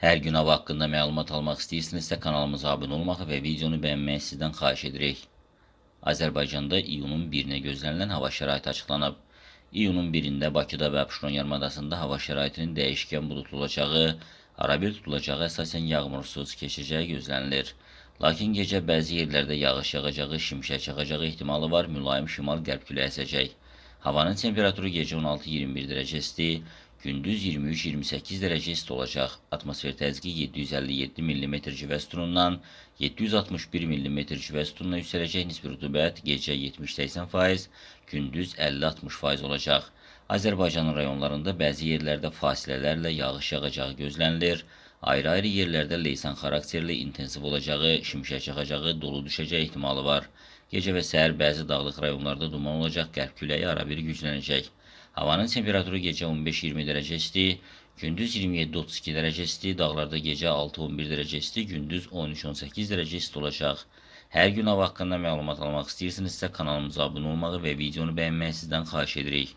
Hər gün hava haqqında məlumat almaq istəyirsinizsə kanalımıza abunə olmağı və videonu bəyənməyi sizdən xahiş edirik. Azərbaycanda iyunun 1-nə gözlənilən hava şəraiti açıqlanıb. İyunun 1-də Bakıda və Abşeron yarımadasında hava şəraitinin dəyişkən buludlu olacağı, arabir tutulacağı, əsasən yağmursuz keçəcəyi gözlənilir. Lakin gecə bəzi yerlərdə yağış yağacağı, şimşək çaxacağı ehtimalı var, mülayim şimal-qərb küləyi əsəcək. Havanın temperaturu gecə 16-21 dərəcə isti, gündüz 23-28 dərəcə isti olacaq. Atmosfer təzyiqi 757 mm civə sütunundan 761 mm civə sütununa yüksələcək. Nisbi rütubət gecə 70-80%, gündüz 50-60% olacaq. Azərbaycanın rayonlarında bəzi yerlərdə fasilələrlə yağış yağacağı gözlənilir. Ayrı-ayrı yerlərdə leysan xarakterli intensiv olacağı, şimşək çaxacağı, dolu düşəcəyi ehtimalı var. Gecə və səhər bəzi dağlıq rayonlarda duman olacaq, qərb küləyi arabir güclənəcək. Havanın temperaturu gecə 15-20 dərəcə isti, gündüz 27-32 dərəcə isti, dağlarda gecə 6-11 dərəcə isti, gündüz 13-18 dərəcə isti olacaq. Hər gün hava haqqında məlumat almaq istəyirsinizsə kanalımıza abunə olmağı və videonu bəyənməyi sizdən xahiş edirik.